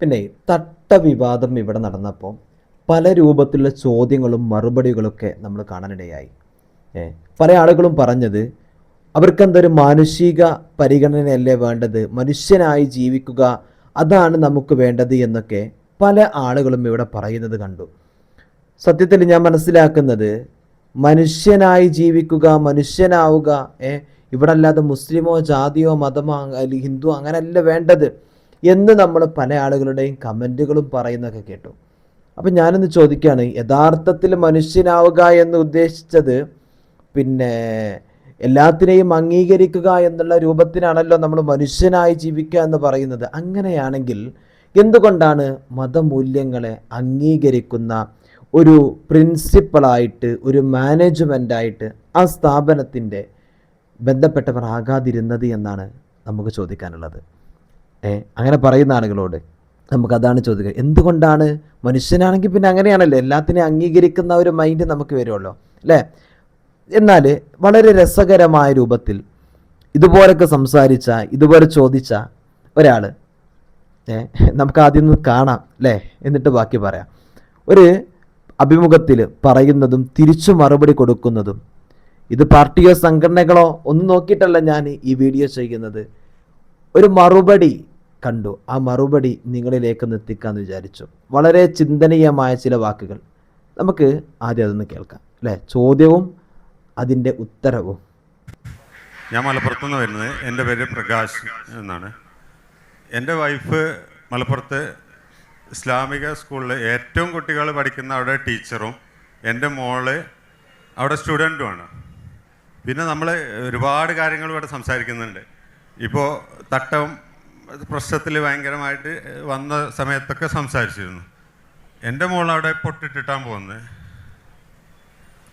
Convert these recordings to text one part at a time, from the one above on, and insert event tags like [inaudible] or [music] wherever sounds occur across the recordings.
പിന്നെ തട്ടവിവാദം ഇവിടെ നടന്നപ്പോൾ പല രൂപത്തിലുള്ള ചോദ്യങ്ങളും മറുപടികളൊക്കെ നമ്മൾ കാണാനിടയായി. പല ആളുകളും പറഞ്ഞത് അവർക്ക് എന്തൊരു മാനുഷിക പരിഗണനയല്ലേ വേണ്ടത്? മനുഷ്യനായി ജീവിക്കുക അതാണ് നമുക്ക് വേണ്ടത് എന്നൊക്കെ പല ആളുകളും ഇവിടെ പറയുന്നത് കണ്ടു. സത്യത്തിൽ ഞാൻ മനസ്സിലാക്കുന്നത് മനുഷ്യനായി ജീവിക്കുക മനുഷ്യനാവുക ഏ ഇവിടെ അല്ലാതെ മുസ്ലിമോ ജാതിയോ മതമോ അല്ലെങ്കിൽ ഹിന്ദു അങ്ങനെയല്ല വേണ്ടത്. എന്ന് നമ്മൾ പല ആളുകളുടെയും കമന്റുകളും പറയുന്നൊക്കെ കേട്ടു. അപ്പം ഞാനൊന്ന് ചോദിക്കുകയാണ് യഥാർത്ഥത്തിൽ മനുഷ്യനാവുക എന്ന് ഉദ്ദേശിച്ചത് പിന്നെ എല്ലാത്തിനെയും അംഗീകരിക്കുക എന്നുള്ള രൂപത്തിനാണല്ലോ നമ്മൾ മനുഷ്യനായി ജീവിക്കുക എന്ന് പറയുന്നത്. അങ്ങനെയാണെങ്കിൽ എന്തുകൊണ്ടാണ് മതമൂല്യങ്ങളെ അംഗീകരിക്കുന്ന ഒരു പ്രിൻസിപ്പളായിട്ട് ഒരു മാനേജ്മെന്റായിട്ട് ആ സ്ഥാപനത്തിന്റെ ബന്ധപ്പെട്ടവർ ആകാതിരുന്നത് എന്നാണ് നമുക്ക് ചോദിക്കാനുള്ളത്. അങ്ങനെ പറയുന്ന ആളുകളോട് നമുക്കതാണ് ചോദിക്കുക. എന്തുകൊണ്ടാണ്? മനുഷ്യനാണെങ്കിൽ പിന്നെ അങ്ങനെയാണല്ലോ. എല്ലാത്തിനെയും അംഗീകരിക്കുന്ന ഒരു മൈൻഡ് നമുക്ക് വരുമല്ലോ അല്ലേ? എന്നാൽ വളരെ രസകരമായ രൂപത്തിൽ ഇതുപോലൊക്കെ സംസാരിച്ച ഇതുപോലെ ചോദിച്ച ഒരാൾ നമുക്ക് ആദ്യം ഒന്ന് കാണാം അല്ലേ? എന്നിട്ട് ബാക്കി പറയാം. ഒരു അഭിമുഖത്തിൽ പറയുന്നതും തിരിച്ചു മറുപടി കൊടുക്കുന്നതും ഇത് പാർട്ടിയോ സംഘടനകളോ ഒന്നും നോക്കിയിട്ടല്ല ഞാൻ ഈ വീഡിയോ ചെയ്യുന്നത്. ഒരു മറുപടി കണ്ടു. ആ മറുപടി നിങ്ങളിലേക്ക് എത്തിക്കാമെന്ന് വിചാരിച്ചു. വളരെ ചിന്തനീയമായ ചില വാക്കുകൾ. നമുക്ക് ആദ്യം അതൊന്ന് കേൾക്കാം അല്ലേ? ചോദ്യവും അതിന്റെ ഉത്തരവും. ഞാൻ മലപ്പുറത്ത് നിന്ന് വരുന്നത്. എന്റെ പേര് പ്രകാശ് എന്നാണ്. എന്റെ വൈഫ് മലപ്പുറത്ത് ഇസ്ലാമിക സ്കൂളിൽ ഏറ്റവും കുട്ടികൾ പഠിക്കുന്ന അവിടെ ടീച്ചറും എന്റെ മോൾ അവിടെ സ്റ്റുഡന്റുമാണ്. പിന്നെ നമ്മൾ ഒരുപാട് കാര്യങ്ങൾ ഇവിടെ സംസാരിക്കുന്നുണ്ട്. ഇപ്പോൾ തട്ടം പ്രശ്നത്തിൽ ഭയങ്കരമായിട്ട് വന്ന സമയത്തൊക്കെ സംസാരിച്ചിരുന്നു. എന്റെ മോൾ അവിടെ പൊട്ടിട്ടിട്ടാൻ പോകുന്നത്.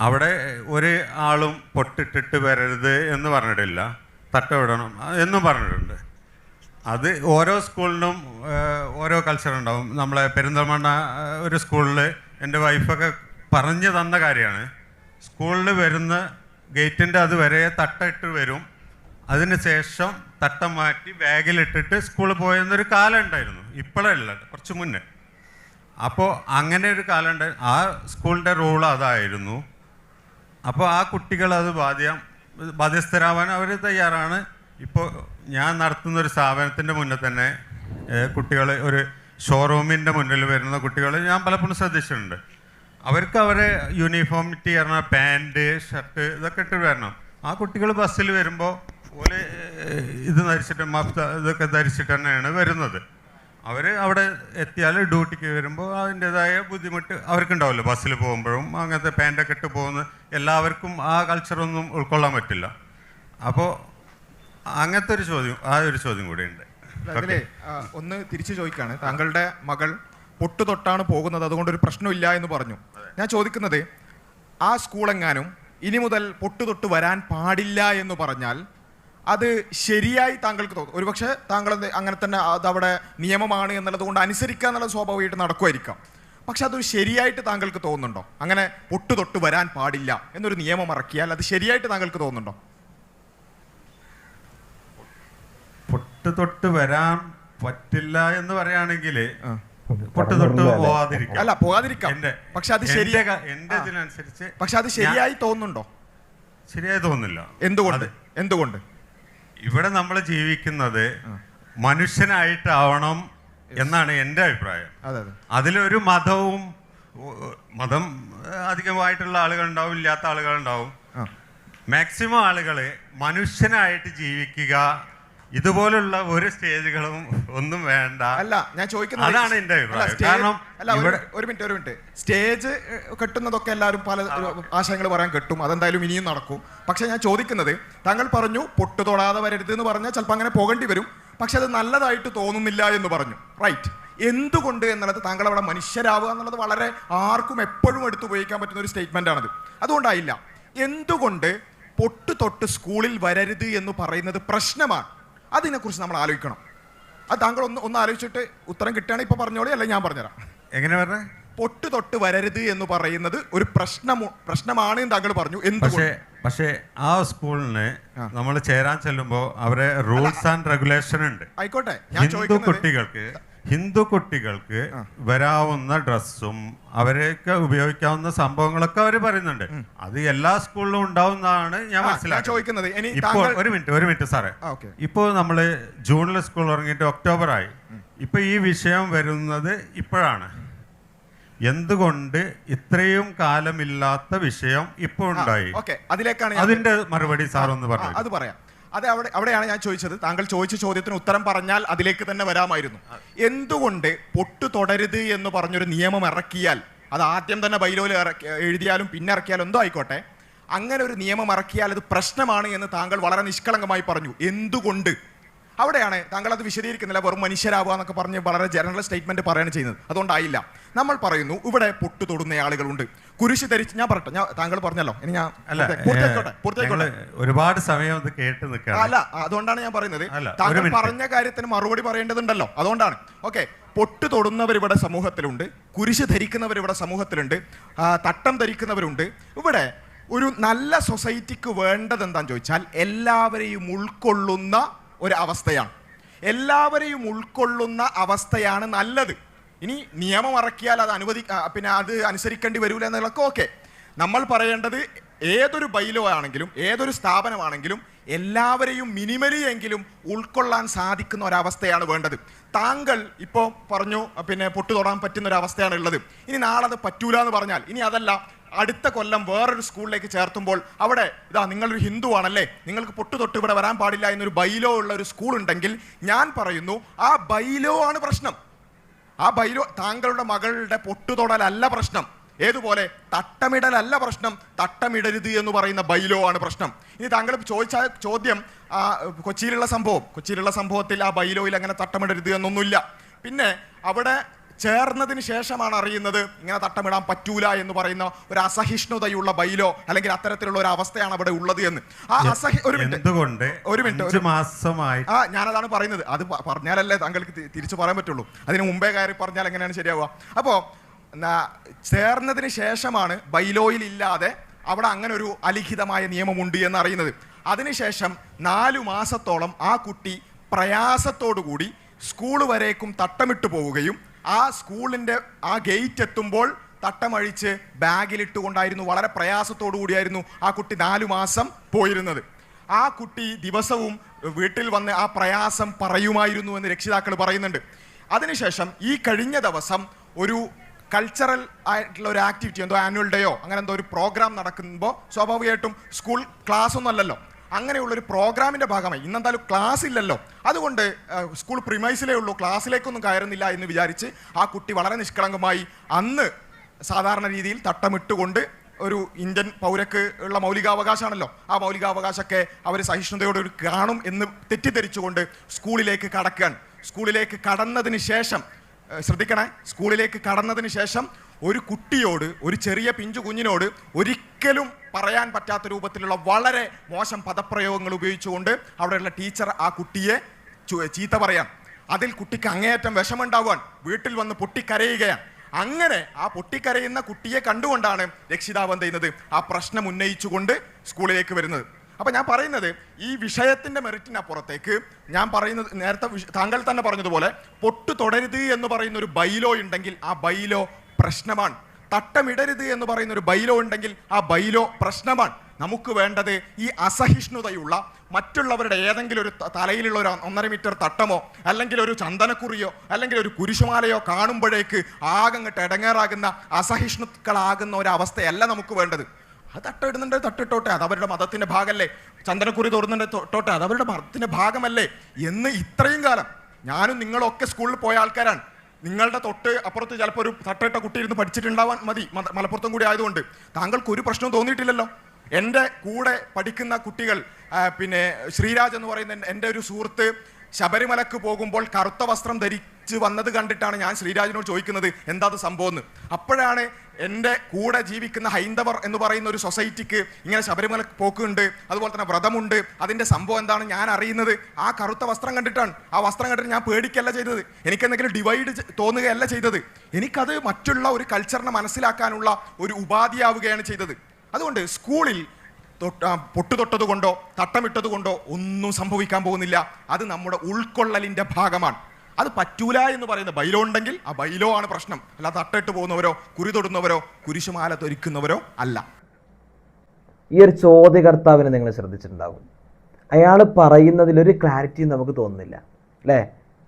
അവിടെ ഒരു ആളും പൊട്ടിട്ടിട്ട് വരരുത് എന്ന് പറഞ്ഞിട്ടില്ല. തട്ടവിടണം എന്നും പറഞ്ഞിട്ടുണ്ട്. അത് ഓരോ സ്കൂളിനും ഓരോ കൾച്ചർ ഉണ്ടാവും. നമ്മളെ പെരിന്തൽമണ്ണ ഒരു സ്കൂളിൽ എന്റെ വൈഫൊക്കെ പറഞ്ഞു തന്ന കാര്യമാണ്. സ്കൂളിൽ വരുന്ന ഗേറ്റിന്റെ അത് വരെ തട്ടിട്ട് വരും. അതിന് ശേഷം തട്ടം മാറ്റി ബാഗിലിട്ടിട്ട് സ്കൂളിൽ പോയെന്നൊരു കാലം ഉണ്ടായിരുന്നു ഇപ്പോഴല്ല കുറച്ച് മുന്നേ. അപ്പോൾ അങ്ങനെ ഒരു കാലം ഉണ്ടായിരുന്നു ആ സ്കൂളിന്റെ റൂൾ അതായിരുന്നു. അപ്പോൾ ആ കുട്ടികൾ അത് ബാധ്യം ബാധ്യസ്ഥരാവാൻ അവർ തയ്യാറാണ്. ഇപ്പോൾ ഞാൻ നടത്തുന്ന ഒരു സ്ഥാപനത്തിന്റെ മുന്നേ തന്നെ കുട്ടികൾ ഒരു ഷോറൂമിന്റെ മുന്നിൽ വരുന്ന കുട്ടികൾ ഞാൻ പലപ്പോഴും ശ്രദ്ധിച്ചിട്ടുണ്ട്. അവർക്ക് അവരെ യൂണിഫോമിറ്റി പറഞ്ഞ പാന്റ് ഷർട്ട് ഇതൊക്കെ ഇട്ട് വരണം. ആ കുട്ടികൾ ബസ്സിൽ വരുമ്പോൾ ഓൽ ഇത് ധരിച്ചിട്ട് മഫ്ത ഇതൊക്കെ ധരിച്ചിട്ട് തന്നെയാണ് വരുന്നത്. അവർ അവിടെ എത്തിയാൽ ഡ്യൂട്ടിക്ക് വരുമ്പോൾ അതിന്റെതായ ബുദ്ധിമുട്ട് അവർക്കുണ്ടാവില്ല. ബസ്സിൽ പോകുമ്പോഴും അങ്ങനത്തെ പാന്റൊക്കെ ഇട്ട് പോകുന്ന എല്ലാവർക്കും ആ കൾച്ചറൊന്നും ഉൾക്കൊള്ളാൻ പറ്റില്ല. അപ്പോൾ അങ്ങനത്തെ ഒരു ചോദ്യം ആ ഒരു ചോദ്യം കൂടിയുണ്ട്. അതിലെ ഒന്ന് തിരിച്ചു ചോദിക്കാണ്. താങ്കളുടെ മകൾ പൊട്ടു തൊട്ടാണ് പോകുന്നത് അതുകൊണ്ട് ഒരു പ്രശ്നമില്ല എന്ന് പറഞ്ഞു. ഞാൻ ചോദിക്കുന്നത് ആ സ്കൂളെങ്ങാനും ഇനി മുതൽ പൊട്ടു തൊട്ട് വരാൻ പാടില്ല എന്ന് പറഞ്ഞാൽ അത് ശരിയായി താങ്കൾക്ക് തോന്നും. ഒരുപക്ഷെ താങ്കൾ എന്ത് അങ്ങനെ തന്നെ അതവിടെ അവിടെ നിയമമാണ് എന്നുള്ളത് കൊണ്ട് അനുസരിക്കുക എന്നുള്ളത് സ്വാഭാവികമായിട്ട് നടക്കുമായിരിക്കാം. പക്ഷെ അതൊരു ശരിയായിട്ട് താങ്കൾക്ക് തോന്നുന്നുണ്ടോ? അങ്ങനെ പൊട്ടു തൊട്ട് വരാൻ പാടില്ല എന്നൊരു നിയമം ഇറക്കിയാൽ അത് ശരിയായിട്ട് താങ്കൾക്ക് തോന്നുന്നുണ്ടോ? പൊട്ടു തൊട്ട് വരാൻ പറ്റില്ല എന്ന് പറയുകയാണെങ്കിൽ പൊട്ടു തൊട്ട് പോവാതിരിക്കാം. അല്ല പോവാതിരിക്കാം. പക്ഷെ അത് ശരിയാകാം ഇതിനനുസരിച്ച് പക്ഷെ അത് ശരിയായി തോന്നുന്നുണ്ടോ? ശരിയായി തോന്നുന്നില്ല. എന്തുകൊണ്ട്? എന്തുകൊണ്ട്? ഇവിടെ നമ്മൾ ജീവിക്കുന്നത് മനുഷ്യനായിട്ടാവണം എന്നാണ് എന്റെ അഭിപ്രായം. അതെ അതെ. അതിലൊരു മതവും മതം അധികമായിട്ടുള്ള ആളുകളുണ്ടാവും ഇല്ലാത്ത ആളുകളുണ്ടാവും. ഉണ്ടാവും മാക്സിമം ആളുകൾ മനുഷ്യനായിട്ട് ജീവിക്കുക ഇതുപോലുള്ള ഒരു സ്റ്റേജുകളും ഒന്നും വേണ്ട. അല്ല ഞാൻ ചോദിക്കുന്നത് അതാണ് എന്റെ അഭിപ്രായം. അല്ല, കാരണം ഒരു മിനിറ്റ് ഒരു മിനിറ്റ്. സ്റ്റേജ് കെട്ടുന്നതൊക്കെ എല്ലാവരും പല ആശയങ്ങൾ പറയാൻ കെട്ടും. അതെന്തായാലും ഇനിയും നടക്കും. പക്ഷെ ഞാൻ ചോദിക്കുന്നത് താങ്കൾ പറഞ്ഞു പൊട്ടു തൊടാതെ വരരുത് എന്ന് പറഞ്ഞാൽ ചിലപ്പോൾ അങ്ങനെ പോകേണ്ടി വരും. പക്ഷെ അത് നല്ലതായിട്ട് തോന്നുന്നില്ല എന്ന് പറഞ്ഞു. റൈറ്റ് എന്തുകൊണ്ട് എന്നുള്ളത് താങ്കൾ അവിടെ മനുഷ്യരാവുക എന്നുള്ളത് വളരെ ആർക്കും എപ്പോഴും എടുത്ത് ഉപയോഗിക്കാൻ പറ്റുന്ന ഒരു സ്റ്റേറ്റ്മെന്റ് ആണത്. അതുകൊണ്ടായില്ല. എന്തുകൊണ്ട് പൊട്ടു തൊട്ട് സ്കൂളിൽ വരരുത് എന്ന് പറയുന്നത് പ്രശ്നമാണ്? അതിനെക്കുറിച്ച് നമ്മൾ ആലോചിക്കണം. അത് താങ്കൾ ഒന്ന് ഒന്ന് ആലോചിച്ചിട്ട് ഉത്തരം കിട്ടുകയാണെങ്കിൽ ഇപ്പോൾ പറഞ്ഞോളി അല്ലെ ഞാൻ പറഞ്ഞുതരാം. എങ്ങനെ പറഞ്ഞേ? പൊട്ട് തൊട്ട് വരരുത് എന്ന് പറയുന്നത് ഒരു പ്രശ്നം പ്രശ്നമാണ് എന്ന് താങ്കൾ പറഞ്ഞു. പക്ഷേ പക്ഷേ ആ സ്കൂളിന് നമ്മൾ ചേരാൻ ചെല്ലുമ്പോൾ അവരെ റൂൾസ് ആൻഡ് റെഗുലേഷൻ ഉണ്ട്. ആയിക്കോട്ടെ ഞാൻ ചോദിക്കുന്നത് കുട്ടികൾക്ക് ഹിന്ദു കുട്ടികൾക്ക് വരാവുന്ന ഡ്രസ്സും അവരെയൊക്കെ ഉപയോഗിക്കാവുന്ന സംഭവങ്ങളൊക്കെ അവർ പറയുന്നുണ്ട്. അത് എല്ലാ സ്കൂളിലും ഉണ്ടാവുന്നതാണ് ഞാൻ മനസ്സിലാക്കുന്നത്. ഇപ്പോൾ ഒരു മിനിറ്റ് ഒരു മിനിറ്റ് സാറേ. ഇപ്പോൾ നമ്മൾ ജൂണിൽ സ്കൂൾ തുടങ്ങിയിട്ട് ഒക്ടോബർ ആയി ഇപ്പൊ ഈ വിഷയം വരുന്നത് ഇപ്പോഴാണ്. എന്തുകൊണ്ട് ഇത്രയും കാലമില്ലാത്ത വിഷയം ഇപ്പോൾ ഉണ്ടായി? അതിലേക്കാണ് അതിന്റെ മറുപടി സാർ ഒന്ന് പറഞ്ഞു അത് പറയാം. അത് അവിടെ അവിടെയാണ് ഞാൻ ചോദിച്ചത്. താങ്കൾ ചോദിച്ച ചോദ്യത്തിന് ഉത്തരം പറഞ്ഞാൽ അതിലേക്ക് തന്നെ വരാമായിരുന്നു. എന്തുകൊണ്ട് പൊട്ടു തുടരുത് എന്ന് പറഞ്ഞൊരു നിയമം ഇറക്കിയാൽ അത് ആദ്യം തന്നെ ബൈലോയിൽ എഴുതിയാലും പിന്നെ ഇറക്കിയാലും എന്തോ ആയിക്കോട്ടെ അങ്ങനെ ഒരു നിയമം ഇറക്കിയാൽ അത് പ്രശ്നമാണ് എന്ന് താങ്കൾ വളരെ നിഷ്കളങ്കമായി പറഞ്ഞു. എന്തുകൊണ്ട്? അവിടെയാണ് താങ്കൾ അത് വിശദീകരിക്കുന്നില്ല. വെറും മനുഷ്യരാവുക എന്നൊക്കെ പറഞ്ഞ് വളരെ ജനറൽ സ്റ്റേറ്റ്മെന്റ് പറയാണ് ചെയ്യുന്നത്. അതുകൊണ്ടായില്ല. നമ്മൾ പറയുന്നു ഇവിടെ പൊട്ടു തൊടുന്ന ആളുകളുണ്ട്. കുരിശ് ധരിച്ച് ഞാൻ പറട്ടെ ഞാൻ താങ്കൾ പറഞ്ഞല്ലോ. ഇനി ഞാൻ ഒരുപാട് സമയം ഇത് കേട്ട് നിൽക്കുകയാണ്. അല്ല അതുകൊണ്ടാണ് ഞാൻ പറയുന്നത്. താങ്കൾ പറഞ്ഞ കാര്യത്തിന് മറുപടി പറയേണ്ടതുണ്ടല്ലോ. അതുകൊണ്ടാണ്. ഓക്കെ പൊട്ടു തൊടുന്നവർ ഇവിടെ സമൂഹത്തിലുണ്ട്. കുരിശ് ധരിക്കുന്നവർ ഇവിടെ സമൂഹത്തിലുണ്ട്. തട്ടം ധരിക്കുന്നവരുണ്ട്. ഇവിടെ ഒരു നല്ല സൊസൈറ്റിക്ക് വേണ്ടത് എന്താന്ന് ചോദിച്ചാൽ എല്ലാവരെയും ഉൾക്കൊള്ളുന്ന ഒരു അവസ്ഥയാണ് എല്ലാവരെയും ഉൾക്കൊള്ളുന്ന അവസ്ഥയാണ് നല്ലത്. ഇനി നിയമം ഇറക്കിയാൽ അത് അനുവദി പിന്നെ അത് അനുസരിക്കേണ്ടി വരില്ല എന്നുള്ളതൊക്കെ ഓക്കെ നമ്മൾ പറയേണ്ടത് ഏതൊരു ബൈലോ ആണെങ്കിലും ഏതൊരു സ്ഥാപനമാണെങ്കിലും എല്ലാവരെയും മിനിമലി എങ്കിലും ഉൾക്കൊള്ളാൻ സാധിക്കുന്ന ഒരവസ്ഥയാണ് വേണ്ടത്. താങ്കൾ ഇപ്പോൾ പറഞ്ഞു പിന്നെ പൊട്ടു തൊടാൻ പറ്റുന്ന ഒരു അവസ്ഥയാണ് ഉള്ളത്. ഇനി നാളെ അത് പറ്റൂല എന്ന് പറഞ്ഞാൽ ഇനി അതല്ല അടുത്ത കൊല്ലം വേറൊരു സ്കൂളിലേക്ക് ചേർത്തുമ്പോൾ അവിടെ ഇതാ നിങ്ങളൊരു ഹിന്ദു ആണല്ലേ നിങ്ങൾക്ക് പൊട്ടു തൊട്ട് ഇവിടെ വരാൻ പാടില്ല എന്നൊരു ബൈലോ ഉള്ള ഒരു സ്കൂൾ ഉണ്ടെങ്കിൽ ഞാൻ പറയുന്നു ആ ബൈലോ ആണ് പ്രശ്നം. ആ ബൈലോ താങ്കളുടെ മകളുടെ പൊട്ടുതൊടലല്ല പ്രശ്നം. ഏതുപോലെ? തട്ടമിടലല്ല പ്രശ്നം. തട്ടമിടരുത് എന്ന് പറയുന്ന ബൈലോ ആണ് പ്രശ്നം. ഇനി താങ്കൾ ചോദിച്ച ചോദ്യം ആ, കൊച്ചിയിലുള്ള സംഭവം. കൊച്ചിയിലുള്ള സംഭവത്തിൽ ആ ബൈലോയിൽ അങ്ങനെ തട്ടമിടരുത് എന്നൊന്നുമില്ല. പിന്നെ അവിടെ ചേർന്നതിന് ശേഷമാണ് അറിയുന്നത് ഇങ്ങനെ തട്ടമിടാൻ പറ്റൂല എന്ന് പറയുന്ന ഒരു അസഹിഷ്ണുതയുള്ള ബൈലോ അല്ലെങ്കിൽ അത്തരത്തിലുള്ള ഒരു അവസ്ഥയാണ് അവിടെ ഉള്ളത് എന്ന്. ആ അസഹി ഒരു മിനിറ്റ്. ഒരു മിനിറ്റ്, മാസമായി ആ ഞാനതാണ് പറയുന്നത്. അത് പറഞ്ഞാലല്ലേ താങ്കൾക്ക് തിരിച്ചു പറയാൻ പറ്റുള്ളൂ. അതിന് മുമ്പേ കയറി പറഞ്ഞാൽ എങ്ങനെയാണ് ശരിയാവുക? അപ്പോൾ ചേർന്നതിന് ശേഷമാണ് ബൈലോയിൽ ഇല്ലാതെ അവിടെ അങ്ങനെ ഒരു അലിഖിതമായ നിയമമുണ്ട് എന്ന് അറിയുന്നത്. അതിനുശേഷം നാലു മാസത്തോളം ആ കുട്ടി പ്രയാസത്തോടുകൂടി സ്കൂൾ വരേക്കും തട്ടമിട്ട് പോവുകയും ആ സ്കൂളിന്റെ ആ ഗേറ്റ് എത്തുമ്പോൾ തട്ടമഴിച്ച് ബാഗിലിട്ടുകൊണ്ടായിരുന്നു വളരെ പ്രയാസത്തോടു കൂടിയായിരുന്നു ആ കുട്ടി നാലു മാസം പോയിരുന്നത്. ആ കുട്ടി ദിവസവും വീട്ടിൽ വന്ന് ആ പ്രയാസം പറയുമായിരുന്നു എന്ന് രക്ഷിതാക്കൾ പറയുന്നുണ്ട്. അതിനുശേഷം ഈ കഴിഞ്ഞ ദിവസം ഒരു കൾച്ചറൽ ആയിട്ടുള്ള ഒരു ആക്ടിവിറ്റി എന്തോ ആനുവൽ ഡേയോ അങ്ങനെ എന്തോ ഒരു പ്രോഗ്രാം നടക്കുമ്പോൾ സ്വാഭാവികമായിട്ടും സ്കൂൾ ക്ലാസ് ഒന്നും അല്ലല്ലോ അങ്ങനെയുള്ള ഒരു പ്രോഗ്രാമിന്റെ ഭാഗമായി. ഇന്നെന്തായാലും ക്ലാസ് ഇല്ലല്ലോ. അതുകൊണ്ട് സ്കൂൾ പ്രിമൈസിലേ ഉള്ളൂ. ക്ലാസ്സിലേക്കൊന്നും കയറുന്നില്ല എന്ന് വിചാരിച്ച് ആ കുട്ടി വളരെ നിഷ്കളങ്കമായി അന്ന് സാധാരണ രീതിയിൽ തട്ടമിട്ടുകൊണ്ട് ഒരു ഇന്ത്യൻ പൗരക്ക് ഉള്ള മൗലികാവകാശമാണല്ലോ. ആ മൗലികാവകാശമൊക്കെ അവർ സഹിഷ്ണുതയോടെ ഒരു കാണും എന്ന് തെറ്റിദ്ധരിച്ചുകൊണ്ട് സ്കൂളിലേക്ക് കടക്കുകയാണ്. സ്കൂളിലേക്ക് കടന്നതിന് ശേഷം ശ്രദ്ധിക്കണേ. സ്കൂളിലേക്ക് കടന്നതിന് ശേഷം ഒരു കുട്ടിയോട് ഒരു ചെറിയ പിഞ്ചു കുഞ്ഞിനോട് ഒരിക്കലും പറയാൻ പറ്റാത്ത രൂപത്തിലുള്ള വളരെ മോശം പദപ്രയോഗങ്ങൾ ഉപയോഗിച്ചുകൊണ്ട് അവിടെയുള്ള ടീച്ചർ ആ കുട്ടിയെ ചീത്ത പറയാം. അതിൽ കുട്ടിക്ക് അങ്ങേയറ്റം വിഷമുണ്ടാവാൻ വീട്ടിൽ വന്ന് പൊട്ടിക്കരയുകയാണ്. അങ്ങനെ ആ പൊട്ടിക്കരയുന്ന കുട്ടിയെ കണ്ടുകൊണ്ടാണ് രക്ഷിതാവ് എന്ത് ചെയ്യുന്നത്? ആ പ്രശ്നം ഉന്നയിച്ചുകൊണ്ട് സ്കൂളിലേക്ക് വരുന്നത്. അപ്പൊ ഞാൻ പറയുന്നത് ഈ വിഷയത്തിന്റെ മെറിറ്റിനപ്പുറത്തേക്ക് ഞാൻ പറയുന്നത് നേരത്തെ താങ്കൾ തന്നെ പറഞ്ഞതുപോലെ പൊട്ടു തുടരുത് എന്ന് പറയുന്ന ഒരു ബൈലോ ഉണ്ടെങ്കിൽ ആ ബൈലോ പ്രശ്നമാണ്. തട്ടമിടരുത് എന്ന് പറയുന്ന ഒരു ബൈലോ ഉണ്ടെങ്കിൽ ആ ബൈലോ പ്രശ്നമാണ്. നമുക്ക് വേണ്ടത് ഈ അസഹിഷ്ണുതയുള്ള മറ്റുള്ളവരുടെ ഏതെങ്കിലും ഒരു തലയിലുള്ള ഒരു ഒന്നര മീറ്റർ തട്ടമോ അല്ലെങ്കിൽ ഒരു ചന്ദനക്കുറിയോ അല്ലെങ്കിൽ ഒരു കുരിശുമാലയോ കാണുമ്പോഴേക്ക് ആകങ്ങട്ട് ഇടങ്ങേറാകുന്ന അസഹിഷ്ണുക്കളാകുന്ന ഒരവസ്ഥയല്ല നമുക്ക് വേണ്ടത്. അത് തട്ടിടുന്നുണ്ട് തട്ടിട്ടോട്ടെ. അത് അവരുടെ മതത്തിന്റെ ഭാഗമല്ലേ ചന്ദനക്കുറി തോറുന്നുണ്ട് തൊട്ടോട്ടെ അത് അവരുടെ മതത്തിന്റെ ഭാഗമല്ലേ എന്ന് ഇത്രയും കാലം ഞാനും നിങ്ങളൊക്കെ സ്കൂളിൽ പോയ ആൾക്കാരാണ്. നിങ്ങളുടെ തൊട്ട് അപ്പുറത്ത് ചിലപ്പോൾ ഒരു തട്ടിട്ട കുട്ടി ഇരുന്ന് പഠിച്ചിട്ടുണ്ടാവാൻ മതി. മലപ്പുറത്തും കൂടി ആയതുകൊണ്ട്. താങ്കൾക്ക് ഒരു പ്രശ്നവും തോന്നിയിട്ടില്ലല്ലോ. എന്റെ കൂടെ പഠിക്കുന്ന കുട്ടികൾ പിന്നെ ശ്രീരാജ് എന്ന് പറയുന്ന എന്റെ ഒരു സുഹൃത്ത് ശബരിമലക്ക് പോകുമ്പോൾ കറുത്ത വസ്ത്രം ധരിച്ച് വന്നത് കണ്ടിട്ടാണ് ഞാൻ ശ്രീരാജിനോട് ചോദിക്കുന്നത് എന്താ അത് സംഭവം? എന്ന്. അപ്പോഴാണ് എന്റെ കൂടെ ജീവിക്കുന്ന ഹൈന്ദവർ എന്ന് പറയുന്ന ഒരു സൊസൈറ്റിക്ക് ഇങ്ങനെ ശബരിമല പോക്കുണ്ട് അതുപോലെ തന്നെ വ്രതമുണ്ട് അതിന്റെ സംഭവം എന്താണ് ഞാൻ അറിയുന്നത് ആ കറുത്ത വസ്ത്രം കണ്ടിട്ടാണ്. ആ വസ്ത്രം കണ്ടിട്ട് ഞാൻ പേടിക്കല്ല ചെയ്തത്. എനിക്ക് എന്തെങ്കിലും ഡിവൈഡ് തോന്നുകയല്ല ചെയ്തത്. എനിക്കത് മറ്റുള്ള ഒരു കൾച്ചറിനെ മനസ്സിലാക്കാനുള്ള ഒരു ഉപാധിയാവുകയാണ് ചെയ്തത്. അതുകൊണ്ട് സ്കൂളിൽ തൊട്ട് ആ, പൊട്ടു തൊട്ടത് കൊണ്ടോ തട്ടമിട്ടത് കൊണ്ടോ ഒന്നും സംഭവിക്കാൻ പോകുന്നില്ല. അത് നമ്മുടെ ഉൾക്കൊള്ളലിന്റെ ഭാഗമാണ്. അത് പറ്റൂല എന്ന് പറയുന്ന ബൈലോ ഉണ്ടെങ്കിൽ ആ ബൈലോ ആണ് പ്രശ്നം. അല്ല തട്ടിട്ട് പോകുന്നവരോ കുരി തൊടുന്നവരോ കുരിശുമാല തൊരിക്കുന്നവരോ അല്ല. ഈ ഒരു ചോദ്യകർത്താവിനെ നിങ്ങൾ ശ്രദ്ധിച്ചിട്ടുണ്ടാകും അയാൾ പറയുന്നതിലൊരു ക്ലാരിറ്റി നമുക്ക് തോന്നുന്നില്ല. അല്ലേ?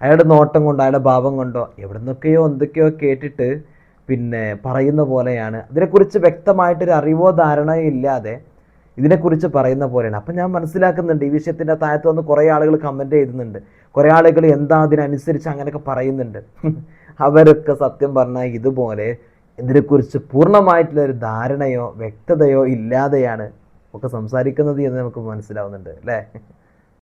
അയാളുടെ നോട്ടം കൊണ്ടോ അയാളുടെ ഭാവം കൊണ്ടോ എവിടെ നിന്നൊക്കെയോ എന്തൊക്കെയോ കേട്ടിട്ട് പിന്നെ പറയുന്ന പോലെയാണ്. അതിനെക്കുറിച്ച് വ്യക്തമായിട്ടൊരു അറിവോ ധാരണയോ ഇല്ലാതെ ഇതിനെക്കുറിച്ച് പറയുന്ന പോലെയാണ്. അപ്പം ഞാൻ മനസ്സിലാക്കുന്നുണ്ട് ഈ വിഷയത്തിന്റെ താഴത്ത് വന്ന് കുറേ ആളുകൾ കമന്റ് ചെയ്യുന്നുണ്ട് കുറേ ആളുകൾ എന്താ അതിനനുസരിച്ച് അങ്ങനെയൊക്കെ പറയുന്നുണ്ട്. [laughs] അവരൊക്കെ സത്യം പറഞ്ഞാൽ ഇതുപോലെ ഇതിനെക്കുറിച്ച് പൂർണമായിട്ടുള്ള ഒരു ധാരണയോ വ്യക്തതയോ ഇല്ലാതെയാണ് ഒക്കെ സംസാരിക്കുന്നത് എന്ന് നമുക്ക് മനസ്സിലാവുന്നുണ്ട് അല്ലേ?